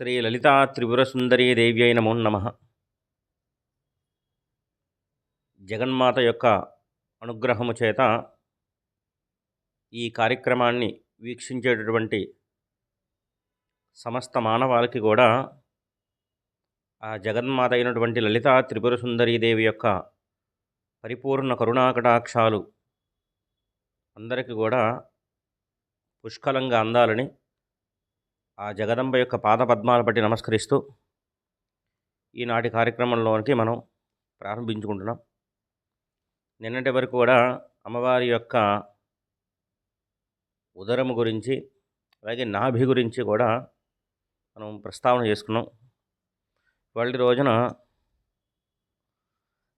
శ్రీ లలితా త్రిపురసుందరీ దేవి అయిన నమ జగన్మాత యొక్క అనుగ్రహము చేత ఈ కార్యక్రమాన్ని వీక్షించేటటువంటి సమస్త మానవాళికి కూడా ఆ జగన్మాత అయినటువంటి లలితా త్రిపుర దేవి యొక్క పరిపూర్ణ కరుణాకటాక్షాలు అందరికీ కూడా పుష్కలంగా అందాలని ఆ జగదంబ యొక్క పాద పద్మాల బట్టి నమస్కరిస్తూ ఈనాటి కార్యక్రమంలోనికి మనం ప్రారంభించుకుంటున్నాం. నిన్నటి వరకు కూడా అమ్మవారి యొక్క ఉదరము గురించి అలాగే నాభి గురించి కూడా మనం ప్రస్తావన చేసుకున్నాం. వాళ్ళ రోజున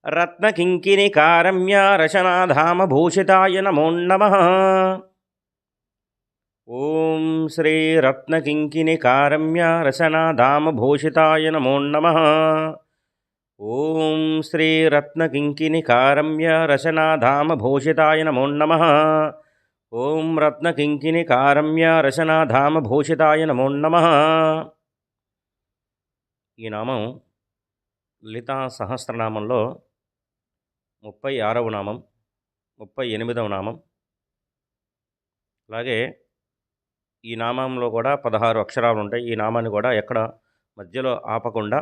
రత్నకింకిని కారమ్య రచనాధామ భూషితాయ నమో నమ. ఓం శ్రీ రత్నకింకిని కారమ్య రచనాధామ నమో నమ. ఓం శ్రీ రత్నకింకిని కారమ్య రచనాధామ నమో నమ. ఓం రత్నకింకిని కారమ్య రచనాధామ నమో నమ. ఈ నామం లలితా సహస్రనామంలో ముప్పై ఆరవ నామం ముప్పై ఎనిమిదవ నామం. అలాగే ఈ నామంలో కూడా పదహారు అక్షరాలు ఉంటాయి ఈ నామాన్ని కూడా ఎక్కడ మధ్యలో ఆపకుండా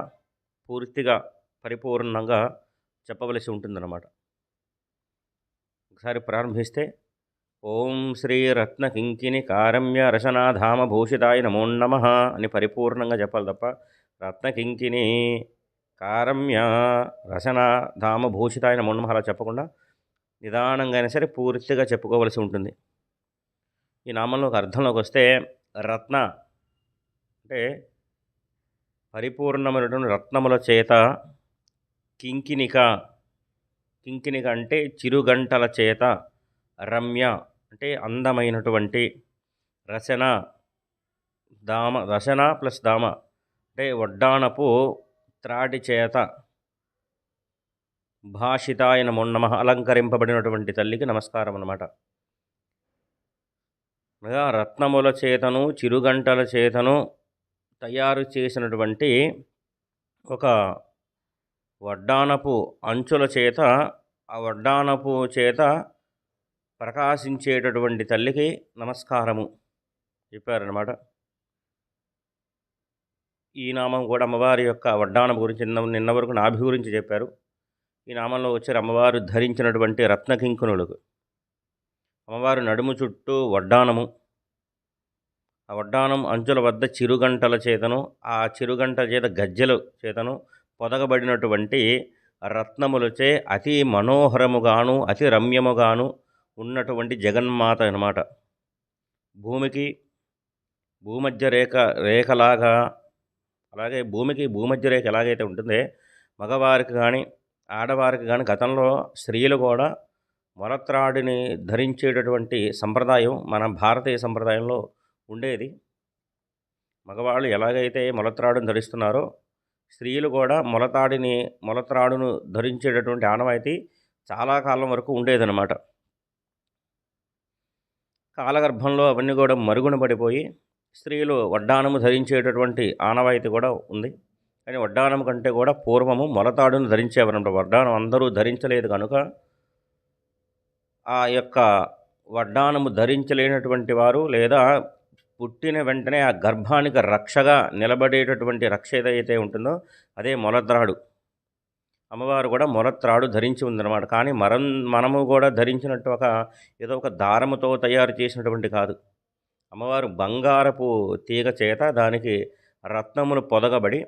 పూర్తిగా పరిపూర్ణంగా చెప్పవలసి ఉంటుందన్నమాట. ఒకసారి ప్రారంభిస్తే ఓం శ్రీ రత్న కింకిని కారమ్య రచనాధామ భూషితాయ నమో నమ అని పరిపూర్ణంగా చెప్పాలి తప్ప రత్న కింకిని కారమ్య రసనాధామ భూషితాయ నమో నమ అలా చెప్పకుండా నిదానంగా అయినా సరే పూర్తిగా చెప్పుకోవలసి ఉంటుంది. ఈ నామంలోకి అర్థంలోకి వస్తే రత్న అంటే పరిపూర్ణమైనటువంటి రత్నముల చేత కింకినిక కింకినిక అంటే చిరుగంటల చేత రమ్య అంటే అందమైనటువంటి రచన దామ రచన ప్లస్ దామ అంటే వడ్డానపు త్రాటి చేత భాషితాయన మొన్నమ అలంకరింపబడినటువంటి తల్లికి నమస్కారం అన్నమాట రత్నముల చేతను చిరుగంటల చేతను తయారు చేసినటువంటి ఒక వడ్డానపు అంచుల చేత ఆ వడ్డానపు చేత ప్రకాశించేటటువంటి తల్లికి నమస్కారము చెప్పారనమాట ఈ నామం కూడా అమ్మవారి యొక్క వడ్డానం గురించి నిన్న నిన్న వరకు నాభి గురించి చెప్పారు. ఈ నామంలో వచ్చారు అమ్మవారు ధరించినటువంటి రత్నకింకునులకు అమ్మవారి నడుము చుట్టూ వడ్డానము. ఆ వడ్డానం అంచుల వద్ద చిరుగంటల చేతను ఆ చిరుగంట చేత గజ్జెల చేతను పొదగబడినటువంటి రత్నములచే అతి మనోహరముగాను అతి రమ్యముగాను ఉన్నటువంటి జగన్మాత అనమాట భూమికి భూమధ్య రేఖ రేఖలాగా అలాగే భూమికి భూమధ్య రేఖ ఎలాగైతే ఉంటుందే మగవారికి కానీ ఆడవారికి కానీ గతంలో స్త్రీలు కూడా మొలత్రాడిని ధరించేటటువంటి సంప్రదాయం మన భారతీయ సంప్రదాయంలో ఉండేది. మగవాళ్ళు ఎలాగైతే మొలత్రాడును ధరిస్తున్నారో స్త్రీలు కూడా మొలతాడిని మొలత్రాడును ధరించేటటువంటి ఆనవాయితీ చాలా కాలం వరకు ఉండేదన్నమాట. కాలగర్భంలో అవన్నీ కూడా మరుగున పడిపోయి స్త్రీలు వడ్డానము ధరించేటటువంటి ఆనవాయితీ కూడా ఉంది. కానీ వడ్డానం కంటే కూడా పూర్వము మొలతాడును ధరించేవారు వడ్డానం అందరూ ధరించలేదు కనుక ఆ యొక్క వడ్డానము ధరించలేనటువంటి వారు లేదా పుట్టిన వెంటనే ఆ గర్భానికి రక్షగా నిలబడేటటువంటి రక్ష ఏదైతే ఉంటుందో అదే మొలత్రాడు. అమ్మవారు కూడా మొలత్రాడు ధరించి ఉందన్నమాట. కానీ మరం మనము కూడా ధరించినట్టు ఒక ఏదో ఒక దారముతో తయారు చేసినటువంటి కాదు. అమ్మవారు బంగారపు తీగ చేత దానికి రత్నములు పొదగబడి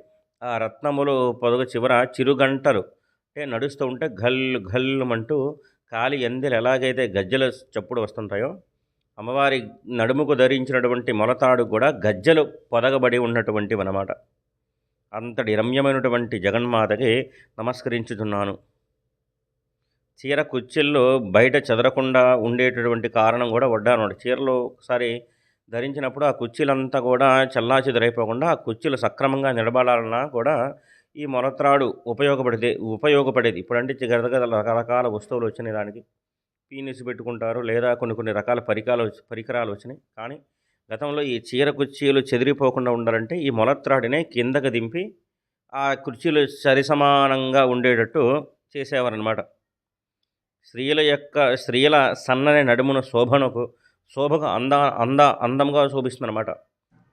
ఆ రత్నములు పొదగ చివర చిరుగంటలు అంటే నడుస్తూ ఉంటే ఘల్ గల్లుమంటూ కాలి ఎందెలు ఎలాగైతే గజ్జల చప్పుడు వస్తుంటాయో అమ్మవారి నడుముకు ధరించినటువంటి మొలతాడు కూడా గజ్జలు పొదగబడి ఉన్నటువంటివి అన్నమాట. అంతటి రమ్యమైనటువంటి జగన్మాతకి నమస్కరించుతున్నాను. చీర కుర్చీల్లో బయట చెదరకుండా ఉండేటటువంటి కారణం కూడా వడ్డాను చీరలో ఒకసారి ధరించినప్పుడు ఆ కుర్చీలంతా కూడా చల్లాచెదరైపోకుండా ఆ కుర్చీలు సక్రమంగా నిలబడాలన్నా కూడా ఈ మొలత్రాడు ఉపయోగపడేది ఉపయోగపడేది. ఇప్పుడంటే గదగద రకరకాల వస్తువులు వచ్చినాయి దానికి. పీనిస్ పెట్టుకుంటారు లేదా కొన్ని కొన్ని రకాల పరికరాలు పరికరాలు వచ్చినాయి. కానీ గతంలో ఈ చీర కుర్చీలు చెదిరిపోకుండా ఉండాలంటే ఈ మొలత్రాడినే కిందకు దింపి ఆ కుర్చీలు సరిసమానంగా ఉండేటట్టు చేసేవారనమాట స్త్రీల యొక్క స్త్రీల సన్నని నడుమున శోభనకు శోభకు అంద అంద అందంగా శోభిస్తుందన్నమాట.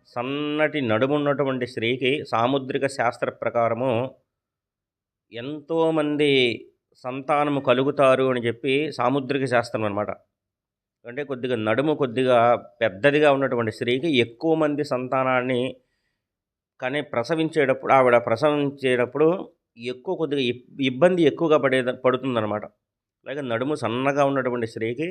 సన్నటి నడుమున్నటువంటి స్త్రీకి సాముద్రిక శాస్త్ర ప్రకారము ఎంతోమంది సంతానము కలుగుతారు అని చెప్పి సాముద్రిక శాస్త్రం అనమాట అంటే కొద్దిగా నడుము కొద్దిగా పెద్దదిగా ఉన్నటువంటి స్త్రీకి ఎక్కువ మంది సంతానాన్ని కానీ ప్రసవించేటప్పుడు ఆవిడ ప్రసవించేటప్పుడు ఎక్కువ కొద్దిగా ఇబ్బంది ఎక్కువగా పడే పడుతుందన్నమాట. అలాగే నడుము సన్నగా ఉన్నటువంటి స్త్రీకి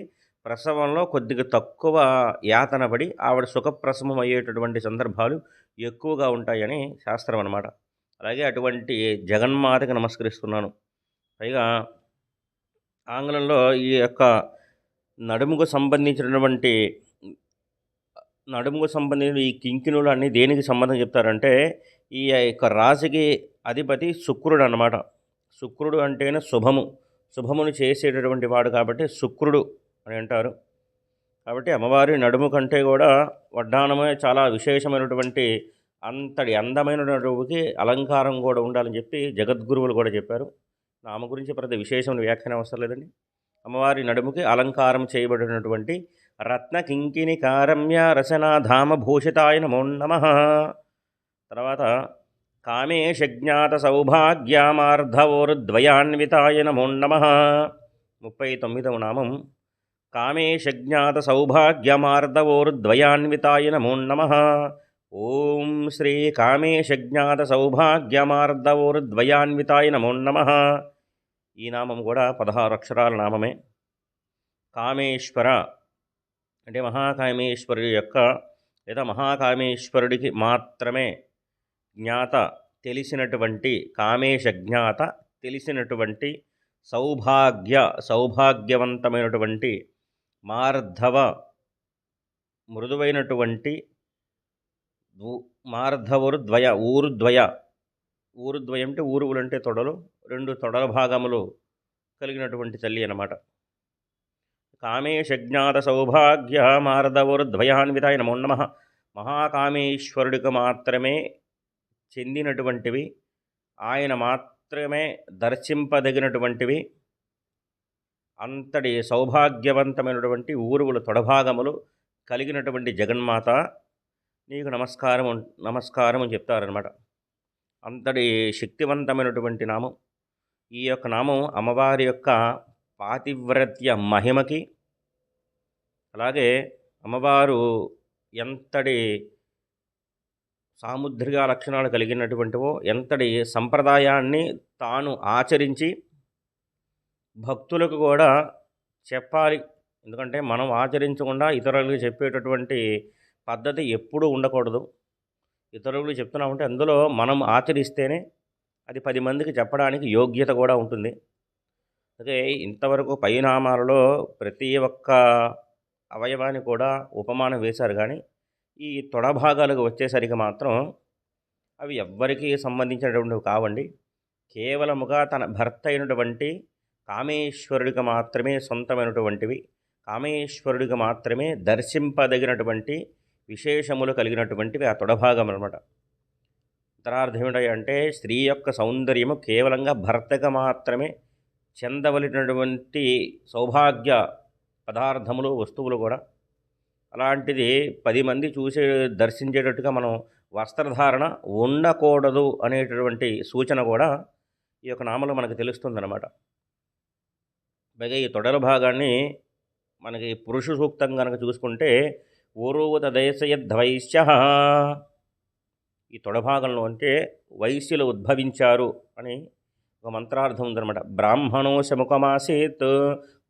ప్రసవంలో కొద్దిగా తక్కువ యాతన పడి ఆవిడ సుఖప్రసవం అయ్యేటటువంటి సందర్భాలు ఎక్కువగా ఉంటాయని శాస్త్రం అన్నమాట. అలాగే అటువంటి జగన్మాతకి నమస్కరిస్తున్నాను. పైగా ఆంగ్లంలో ఈ యొక్క నడుముకు సంబంధించినటువంటి నడుముకు సంబంధించిన ఈ కింకినులు అన్నీ దేనికి సంబంధం చెప్తారంటే ఈ యొక్క రాశికి అధిపతి శుక్రుడు అన్నమాట. శుక్రుడు అంటేనే శుభము. శుభమును చేసేటటువంటి వాడు కాబట్టి శుక్రుడు. అని అంటారు. కాబట్టి అమ్మవారి నడుము కంటే కూడా వడ్డానమే చాలా విశేషమైనటువంటి అంతటి అందమైన నడుముకి అలంకారం కూడా ఉండాలని చెప్పి జగద్గురువులు కూడా చెప్పారు. ఆమె గురించి ప్రతి విశేషమైన వ్యాఖ్యానం అవసరం లేదండి. అమ్మవారి నడుముకి అలంకారం చేయబడినటువంటి రత్న కింకిని కారమ్య రసనాధామ భూషితాయ నమో నమ. తర్వాత కామేషజ్ఞాత సౌభాగ్యామార్ధవోరుద్వయాన్వితాయ నమో నమ. ముప్పై తొమ్మిదవ నామం కామేశజ్ఞాత సౌభాగ్యమార్దవోర్ద్వయాన్వితాయ నమో నమ. ఓం శ్రీ కామేశజ్ఞాత సౌభాగ్యమార్దవోర్ద్వయాన్వితాయ నమో నమ. ఈ నామం కూడా పదహారు అక్షరాల నామమే. కామేశ్వర అంటే మహాకామేశ్వరుడి యొక్క లేదా మహాకామేశ్వరుడికి మాత్రమే జ్ఞాత తెలిసినటువంటి కామేశ జ్ఞాత తెలిసినటువంటి సౌభాగ్య సౌభాగ్యవంతమైనటువంటి మార్ధవ మృదువైనటువంటి మార్ధవరు ద్వయ ఊరుద్వయ ఊరుద్వయం ఊరు అంటే ఊరువులు అంటే తొడలు. రెండు తొడల భాగములు కలిగినటువంటి తల్లి అనమాట కామేశజ్ఞాత సౌభాగ్య మారదవుర్ద్వయాన్వితాయ నమో నమ. మహాకామేశ్వరుడికి మాత్రమే చెందినటువంటివి. ఆయన మాత్రమే దర్శింపదగినటువంటివి. అంతటి సౌభాగ్యవంతమైనటువంటి ఊరువుల తొడభాగములు కలిగినటువంటి జగన్మాత నీకు నమస్కారం నమస్కారం అని చెప్తారనమాట అంతటి శక్తివంతమైనటువంటి నామం. ఈ యొక్క నామం అమ్మవారి యొక్క పాతివ్రత్య మహిమకి అలాగే అమ్మవారు ఎంతటి సాముద్రిక లక్షణాలు కలిగినటువంటివో ఎంతటి సంప్రదాయాన్ని తాను ఆచరించి భక్తులకు కూడా చెప్పాలి. ఎందుకంటే మనం ఆచరించకుండా ఇతరులకు చెప్పేటటువంటి పద్ధతి ఎప్పుడూ ఉండకూడదు. ఇతరులకు చెప్తున్నామంటే అందులో మనం ఆచరిస్తేనే అది పది మందికి చెప్పడానికి యోగ్యత కూడా ఉంటుంది. అదే ఇంతవరకు పైనామాలలో ప్రతి ఒక్క అవయవాన్ని కూడా ఉపమానం వేశారు కానీ ఈ తొడ భాగాలకు వచ్చేసరికి మాత్రం అవి ఎవ్వరికీ సంబంధించినటువంటివి కావండి. కేవలముగా తన భర్త అయినటువంటి కామేశ్వరుడికి మాత్రమే సొంతమైనటువంటివి. కామేశ్వరుడికి మాత్రమే దర్శింపదగినటువంటి విశేషములు కలిగినటువంటివి ఆ తొడభాగం అనమాట ఉత్తరార్థం అంటే స్త్రీ యొక్క సౌందర్యము కేవలంగా భర్తకు మాత్రమే చెందవలసినటువంటి సౌభాగ్య పదార్థములు వస్తువులు కూడా. అలాంటిది పది మంది చూసే దర్శించేటట్టుగా మనం వస్త్రధారణ ఉండకూడదు అనేటటువంటి సూచన కూడా ఈ యొక్క నామలో మనకు తెలుస్తుందన్నమాట. పైగా ఈ తొడల భాగాన్ని మనకి పురుష సూక్తం కనుక చూసుకుంటే ఊరూత దేశయద్వైశ్య ఈ తొడభాగంలో అంటే వైశ్యులు ఉద్భవించారు అని ఒక మంత్రార్థం ఉందన్నమాట. బ్రాహ్మణోశ ముఖమాసేత్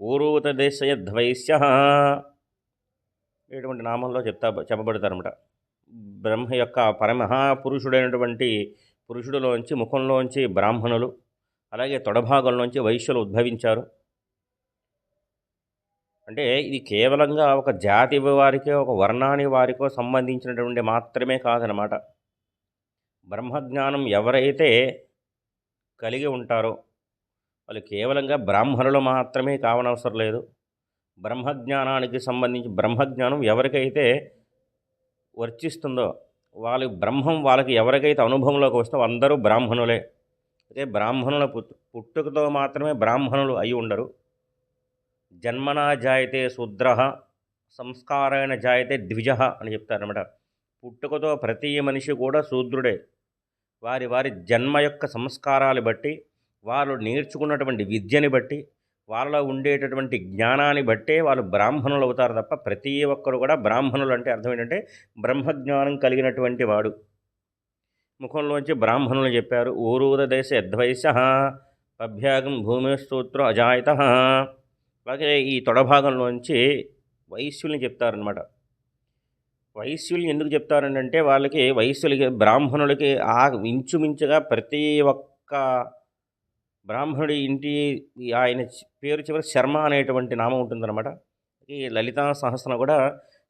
ఊరూత దేశయద్వైశ్య ఇటువంటి నామంలో చెప్తా చెప్పబడతారన్నమాట. బ్రహ్మ యొక్క పరమహాపురుషుడైనటువంటి పురుషుడిలోంచి ముఖంలోంచి బ్రాహ్మణులు అలాగే తొడభాగంలోంచి వైశ్యులు ఉద్భవించారు. అంటే ఇది కేవలంగా ఒక జాతి వారికో ఒక వర్ణాని వారికో సంబంధించినటువంటి మాత్రమే కాదనమాట. బ్రహ్మజ్ఞానం ఎవరైతే కలిగి ఉంటారో వాళ్ళు కేవలంగా బ్రాహ్మణులు మాత్రమే కావనవసరం లేదు. బ్రహ్మజ్ఞానానికి సంబంధించి బ్రహ్మజ్ఞానం ఎవరికైతే వర్చిస్తుందో వాళ్ళు బ్రహ్మం వాళ్ళకి ఎవరికైతే అనుభవంలోకి వస్తుందో అందరూ బ్రాహ్మణులే. అదే బ్రాహ్మణుల పుట్టుకతో మాత్రమే బ్రాహ్మణులు అయి ఉండరు. జన్మనా జాయతే శూద్ర సంస్కారైన జాయతే ద్విజ అని చెప్తారనమాట పుట్టుకతో ప్రతి మనిషి కూడా శూద్రుడే. వారి వారి జన్మ యొక్క సంస్కారాలు బట్టి వారు నేర్చుకున్నటువంటి విద్యని బట్టి వాళ్ళలో ఉండేటటువంటి జ్ఞానాన్ని బట్టే వాళ్ళు బ్రాహ్మణులు అవుతారు తప్ప ప్రతి ఒక్కరు కూడా బ్రాహ్మణులు అంటే అర్థం ఏంటంటే బ్రహ్మజ్ఞానం కలిగినటువంటి వాడు. ముఖంలోంచి బ్రాహ్మణులు చెప్పారు ఊరూద దేశ అద్వైశ పభ్యాగం భూమిస్తోత్ర అజాయత. అలాగే ఈ తొడభాగంలోంచి వైశ్యుల్ని చెప్తారనమాట వైశ్యుల్ని ఎందుకు చెప్తారంటే వాళ్ళకి వైశ్యులకి బ్రాహ్మణులకి ఆ ఇంచుమించుగా ప్రతి ఒక్క బ్రాహ్మణుడి ఇంటి ఈ ఆయన పేరు చివరి శర్మ అనేటువంటి నామం ఉంటుందన్నమాట. ఈ లలితా సహస్రం కూడా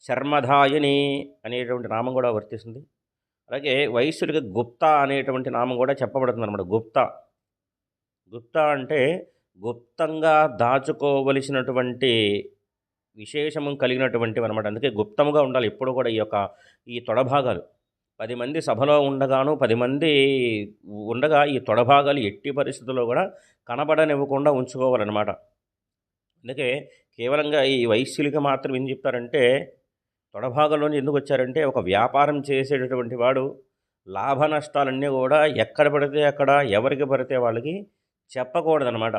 శర్మధాయని అనేటువంటి నామం కూడా వర్తిస్తుంది. అలాగే వైశ్యుడికి గుప్తా అనేటువంటి నామం కూడా చెప్పబడుతుంది అనమాట గుప్తా. గుప్తా అంటే గుప్తంగా దాచుకోవలసినటువంటి విశేషము కలిగినటువంటివి అనమాట అందుకే గుప్తముగా ఉండాలి. ఎప్పుడు కూడా ఈ యొక్క ఈ తొడభాగాలు పది మంది సభలో ఉండగాను పది మంది ఉండగా ఈ తొడభాగాలు ఎట్టి పరిస్థితుల్లో కూడా కనబడనివ్వకుండా ఉంచుకోవాలన్నమాట. అందుకే కేవలంగా ఈ వైశ్యులకి మాత్రం ఏం చెప్తారంటే తొడభాగంలోని ఎందుకు వచ్చారంటే ఒక వ్యాపారం చేసేటటువంటి వాడు లాభ నష్టాలన్నీ కూడా ఎక్కడ పడితే అక్కడ ఎవరికి పడితే వాళ్ళకి చెప్పకూడదనమాట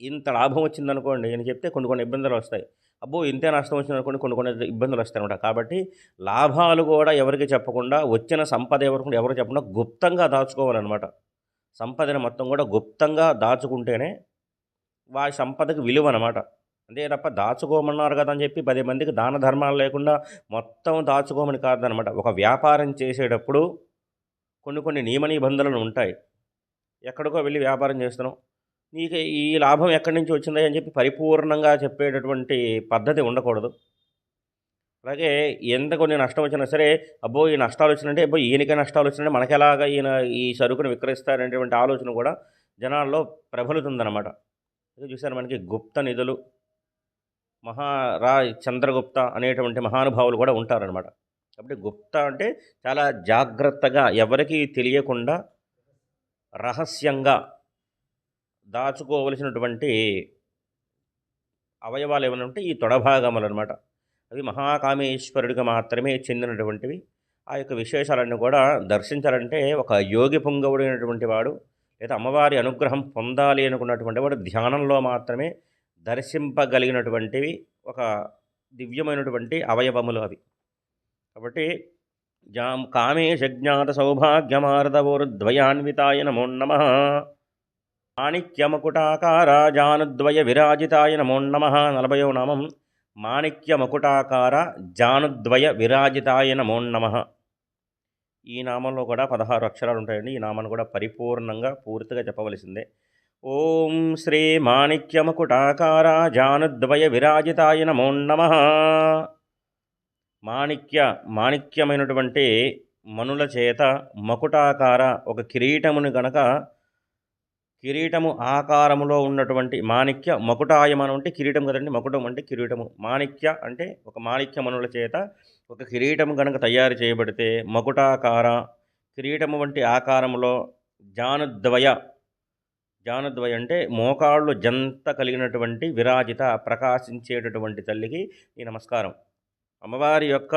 ఇంత లాభం వచ్చిందనుకోండి అని చెప్తే కొన్ని కొన్ని ఇబ్బందులు వస్తాయి. అబ్బో! ఇంతే నష్టం వచ్చిందనుకోండి కొన్ని కొన్ని ఇబ్బందులు వస్తాయి అనమాట కాబట్టి లాభాలు కూడా ఎవరికి చెప్పకుండా వచ్చిన సంపద ఎవరికి ఎవరు చెప్పకుండా గుప్తంగా దాచుకోవాలన్నమాట. సంపదని మొత్తం కూడా గుప్తంగా దాచుకుంటేనే వారి సంపదకి విలువ అనమాట అంతే తప్ప దాచుకోమన్నారు కదా అని చెప్పి పది మందికి దాన ధర్మాలు లేకుండా మొత్తం దాచుకోమని కాదనమాట ఒక వ్యాపారం చేసేటప్పుడు కొన్ని కొన్ని నియమ నిబంధనలు ఉంటాయి. ఎక్కడికో వెళ్ళి వ్యాపారం చేస్తున్నాం. నీకు ఈ లాభం ఎక్కడి నుంచి వచ్చింది అని చెప్పి పరిపూర్ణంగా చెప్పేటటువంటి పద్ధతి ఉండకూడదు. అలాగే ఎంత కొన్ని నష్టం వచ్చినా సరే అబ్బో ఈ నష్టాలు వచ్చినంటే అబ్బో ఈయనకే నష్టాలు వచ్చినంటే మనకెలాగా ఈయన ఈ సరుకును విక్రయిస్తారనేటువంటి ఆలోచన కూడా జనాల్లో ప్రబలుతుందన్నమాట. ఇది చూసారు మనకి గుప్త నిధులు మహారా చంద్రగుప్త అనేటువంటి మహానుభావులు కూడా ఉంటారనమాట కాబట్టి గుప్త అంటే చాలా జాగ్రత్తగా ఎవరికీ తెలియకుండా రహస్యంగా దాచుకోవలసినటువంటి అవయవాలు ఏమైనా ఉంటే ఈ తొడభాగములు అనమాట అవి మహాకామేశ్వరుడికి మాత్రమే చెందినటువంటివి. ఆ యొక్క విశేషాలన్నీ కూడా దర్శించాలంటే ఒక యోగి పొంగవుడైనటువంటి వాడు లేదా అమ్మవారి అనుగ్రహం పొందాలి అనుకున్నటువంటి వాడు ధ్యానంలో మాత్రమే దర్శింపగలిగినటువంటివి ఒక దివ్యమైనటువంటి అవయవములు అవి. కాబట్టి జాం కామేశజ్ఞాత జ్ఞాత సౌభాగ్యమారదవోరుద్వయాన్వితాయ నమో నమ. మాణిక్యముకుటాకార జానుద్వయ విరాజితాయ నమో నమ నలభయో నామం. మాణిక్యముకుటాకార జానుద్వయ విరాజితాయ నమో నమ. ఈ నామంలో కూడా పదహారు అక్షరాలు ఉంటాయండి ఈ నామాన్ని కూడా పరిపూర్ణంగా పూర్తిగా చెప్పవలసిందే. ఓం శ్రీ మాణిక్యముకుటాకార జానుద్వయ విరాజితాయ నమో నమ. మాణిక్య మాణిక్యమైనటువంటి మనుల చేత మకుటాకార ఒక కిరీటమును గనక కిరీటము ఆకారములో ఉన్నటువంటి మాణిక్య మకుటాయమనం అంటే కిరీటం కదండి మకుటం అంటే కిరీటము. మాణిక్య అంటే ఒక మాణిక్యమనుల చేత ఒక కిరీటము కనుక తయారు చేయబడితే మకుటాకార కిరీటము వంటి ఆకారములో జానుద్వయ జానుద్వయ అంటే మోకాళ్ళు జంత కలిగినటువంటి విరాజిత ప్రకాశించేటటువంటి తల్లికి ఈ నమస్కారం. అమ్మవారి యొక్క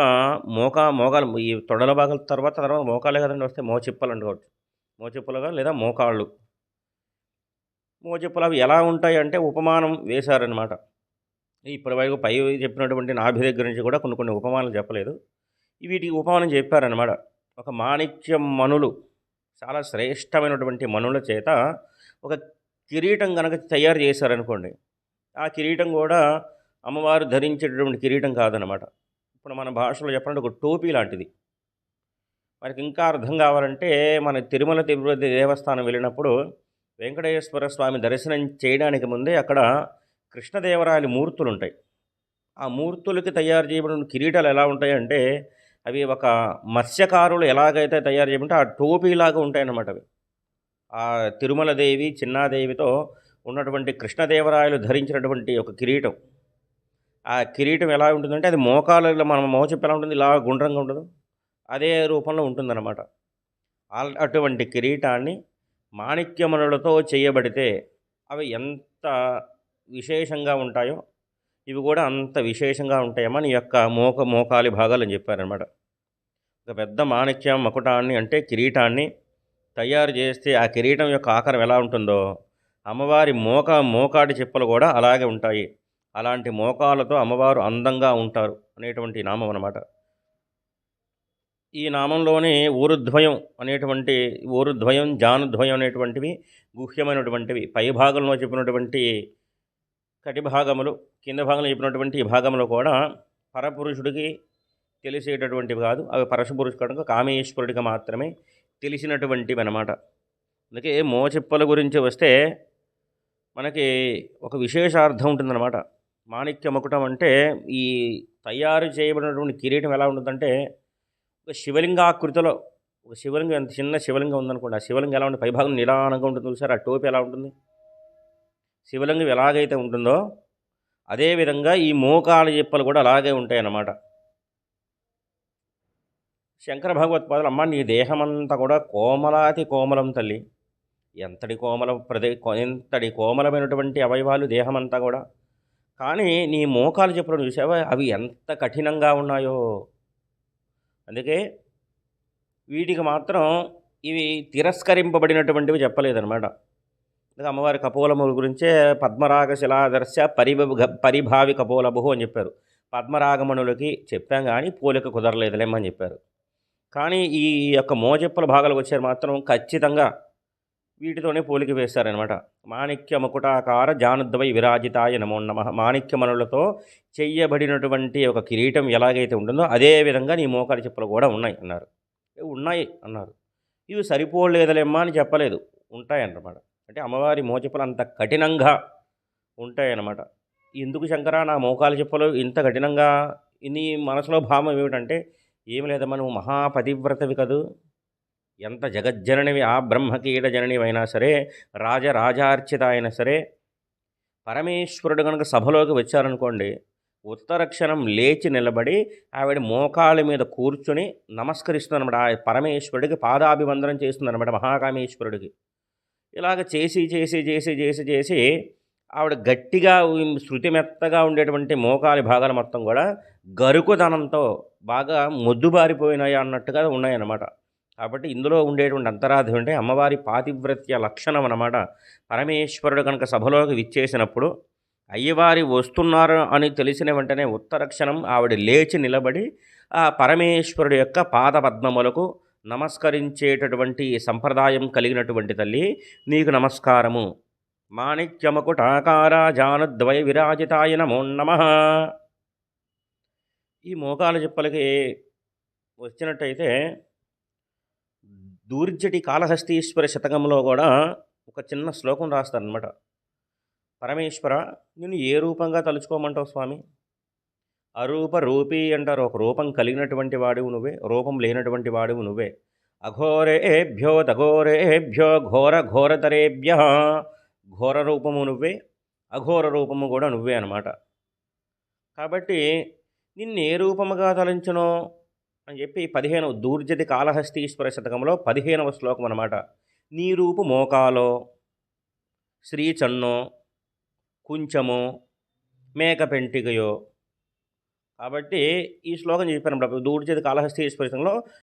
మోకా మోకాలు ఈ తొడల భాగాల తర్వాత తర్వాత మోకాలే కదండి వస్తే మోచిప్పలు అనుకోవచ్చు మోచిప్పలుగా లేదా మోకాళ్ళు. మోజప్పులు అవి ఎలా ఉంటాయి అంటే ఉపమానం వేశారనమాట ఇప్పటి వరకు పై చెప్పినటువంటి నాభి దగ్గర నుంచి కూడా కొన్ని కొన్ని ఉపమానాలు చెప్పలేదు. వీటికి ఉపమానం చెప్పారనమాట ఒక మాణిక్యం మనులు చాలా శ్రేష్టమైనటువంటి మనుల చేత ఒక కిరీటం కనుక తయారు చేశారనుకోండి ఆ కిరీటం కూడా అమ్మవారు ధరించేటటువంటి కిరీటం కాదనమాట ఇప్పుడు మన భాషలో చెప్పాలంటే ఒక టోపీ లాంటిది. మనకి ఇంకా అర్థం కావాలంటే మన తిరుమల తిరుపతి దేవస్థానం వెళ్ళినప్పుడు వెంకటేశ్వర స్వామి దర్శనం చేయడానికి ముందే అక్కడ కృష్ణదేవరాయల మూర్తులు ఉంటాయి ఆ మూర్తులకి తయారు చేయబడిన కిరీటాలు ఎలా ఉంటాయంటే అవి ఒక మత్స్యకారులు ఎలాగైతే తయారు చేయమంటే ఆ టోపీలాగా ఉంటాయన్నమాట అవి. ఆ తిరుమల దేవి చిన్నాదేవితో ఉన్నటువంటి కృష్ణదేవరాయలు ధరించినటువంటి ఒక కిరీటం. ఆ కిరీటం ఎలా ఉంటుందంటే అది మోకాలలో మనం మోచెప్పు ఎలా ఉంటుంది? ఇలా గుండ్రంగా ఉండదు. అదే రూపంలో ఉంటుందన్నమాట. అటువంటి కిరీటాన్ని మాణిక్యములతో చేయబడితే అవి ఎంత విశేషంగా ఉంటాయో ఇవి కూడా అంత విశేషంగా ఉంటాయమ్మా నీ యొక్క మోక మోకాలి భాగాలు అని చెప్పారనమాట ఒక పెద్ద మాణిక్యం మకుటాన్ని అంటే కిరీటాన్ని తయారు చేస్తే ఆ కిరీటం యొక్క ఆకారం ఎలా ఉంటుందో అమ్మవారి మోక మోకాడి చిప్పలు కూడా అలాగే ఉంటాయి. అలాంటి మోకాలతో అమ్మవారు అందంగా ఉంటారు అనేటువంటి నామం అన్నమాట. ఈ నామంలోనే ఊరుద్వయం అనేటువంటి ఊరుద్వయం జానుద్వయం అనేటువంటివి గుహ్యమైనటువంటివి పై భాగంలో చెప్పినటువంటి కటి భాగములు కింద భాగంలో చెప్పినటువంటి ఈ భాగంలో కూడా పరపురుషుడికి తెలిసేటటువంటివి కాదు. అవి పరశుపురుషు కనుక కామేశ్వరుడికి మాత్రమే తెలిసినటువంటివి అనమాట అందుకే మోచిప్పల గురించి వస్తే మనకి ఒక విశేషార్థం ఉంటుందన్నమాట. మాణిక్య మకుటం అంటే ఈ తయారు చేయబడినటువంటి కిరీటం ఎలా ఉంటుందంటే ఒక శివలింగాకృతిలో ఒక శివలింగం ఎంత చిన్న శివలింగం ఉందనుకోండి ఆ శివలింగం ఎలా ఉంటుంది పైభాగం నిదానంగా ఉంటుంది చూసారు? ఆ టోపీ ఎలా ఉంటుంది? శివలింగం ఎలాగైతే ఉంటుందో అదేవిధంగా ఈ మోకాల చెప్పలు కూడా అలాగే ఉంటాయి అన్నమాట శంకర భగవత్పాదులు అమ్మ నీ దేహమంతా కూడా కోమలాతి కోమలం తల్లి. ఎంతటి కోమల ప్రదే ఎంతటి కోమలమైనటువంటి అవయవాలు దేహమంతా కూడా. కానీ నీ మోకాలు చెప్పులను చూసావా? అవి ఎంత కఠినంగా ఉన్నాయో. అందుకే వీటికి మాత్రం ఇవి తిరస్కరింపబడినటువంటివి చెప్పలేదన్నమాట. అందుకే అమ్మవారి కపోలముల గురించే పద్మరాగ శిలాదర్శ పరిభ పరిభావి కపోలభు అని చెప్పారు. పద్మరాగమణులకి చెప్పాం కానీ పోలిక కుదరలేదులేమని చెప్పారు. కానీ ఈ యొక్క మోజెప్పల భాగాలకు వచ్చారు మాత్రం ఖచ్చితంగా వీటితోనే పోలిక వేస్తారనమాట మాణిక్య ముకుటాకార జానుద్వై విరాజితాయ నమో నమ. మాణిక్యమనులతో చెయ్యబడినటువంటి ఒక కిరీటం ఎలాగైతే ఉంటుందో అదే విధంగా నీ మోకాలి చెప్పులు కూడా ఉన్నాయి అన్నారు. ఉన్నాయి అన్నారు. ఇవి సరిపోలేదులేమ్మా అని చెప్పలేదు. ఉంటాయన్నమాట. అంటే అమ్మవారి మోచెప్పలు అంత కఠినంగా ఉంటాయన్నమాట. ఎందుకు శంకర నా మోకాలు చెప్పులు ఇంత కఠినంగా? నీ మనసులో భావం ఏమిటంటే ఏమి లేదమ్మా నువ్వు మహాపతివ్రతవి కదూ? ఎంత జగజ్జననివి ఆ బ్రహ్మకీడ జననివైనా సరే రాజరాజార్చిత అయినా సరే పరమేశ్వరుడు కనుక సభలోకి వచ్చారనుకోండి ఉత్తరక్షణం లేచి నిలబడి ఆవిడ మోకాళ్ళ మీద కూర్చుని నమస్కరిస్తుందన్నమాట ఆ పరమేశ్వరుడికి పాదాభివందనం చేస్తుందన్నమాట మహాకామేశ్వరుడికి. ఇలాగ చేసి చేసి చేసి చేసి చేసి ఆవిడ గట్టిగా శృతి మెత్తగా ఉండేటువంటి మోకాలి భాగాలు మొత్తం కూడా గరుకుదనంతో బాగా మొద్దుబారిపోయినాయి అన్నట్టుగా ఉన్నాయన్నమాట. కాబట్టి ఇందులో ఉండేటువంటి అంతరాధి అంటే అమ్మవారి పాతివ్రత్య లక్షణం అన్నమాట. పరమేశ్వరుడు కనుక సభలోకి విచ్చేసినప్పుడు అయ్యవారి వస్తున్నారు అని తెలిసిన వెంటనే ఉత్తరక్షణం ఆవిడ లేచి నిలబడి ఆ పరమేశ్వరుడు యొక్క పాదపద్మములకు నమస్కరించేటటువంటి సంప్రదాయం కలిగినటువంటి తల్లి నీకు నమస్కారము. మాణిక్యమకుటాకార జానద్వయ విరాజితాయ నమో నమ. ఈ మోకాల చెప్పలకి వచ్చినట్టయితే దూర్జటి కాళహస్తీశ్వర శతకంలో కూడా ఒక చిన్న శ్లోకం రాస్తారనమాట పరమేశ్వర నేను ఏ రూపంగా తలుచుకోమంటావు స్వామి? అరూప రూపీ అంటారు. ఒక రూపం కలిగినటువంటి వాడివు నువ్వే రూపం లేనటువంటి వాడివు నువ్వే. అఘోరేభ్యో దఘోరేభ్యో ఘోర ఘోరతరేభ్య ఘోర రూపము నువ్వే అఘోర రూపము కూడా నువ్వే అనమాట కాబట్టి నిన్ను ఏ రూపముగా తలంచునో అని చెప్పి పదిహేనవ దూర్జతి కాళహస్తీశ్వర శతకంలో పదిహేనవ శ్లోకం అనమాట నీ రూపు మోకాలో శ్రీచన్నో కుంచమో మేకపెంటికయో కాబట్టి ఈ శ్లోకం చెప్పాను దూర్జతి కాళహస్తీశ్వర శతకంలో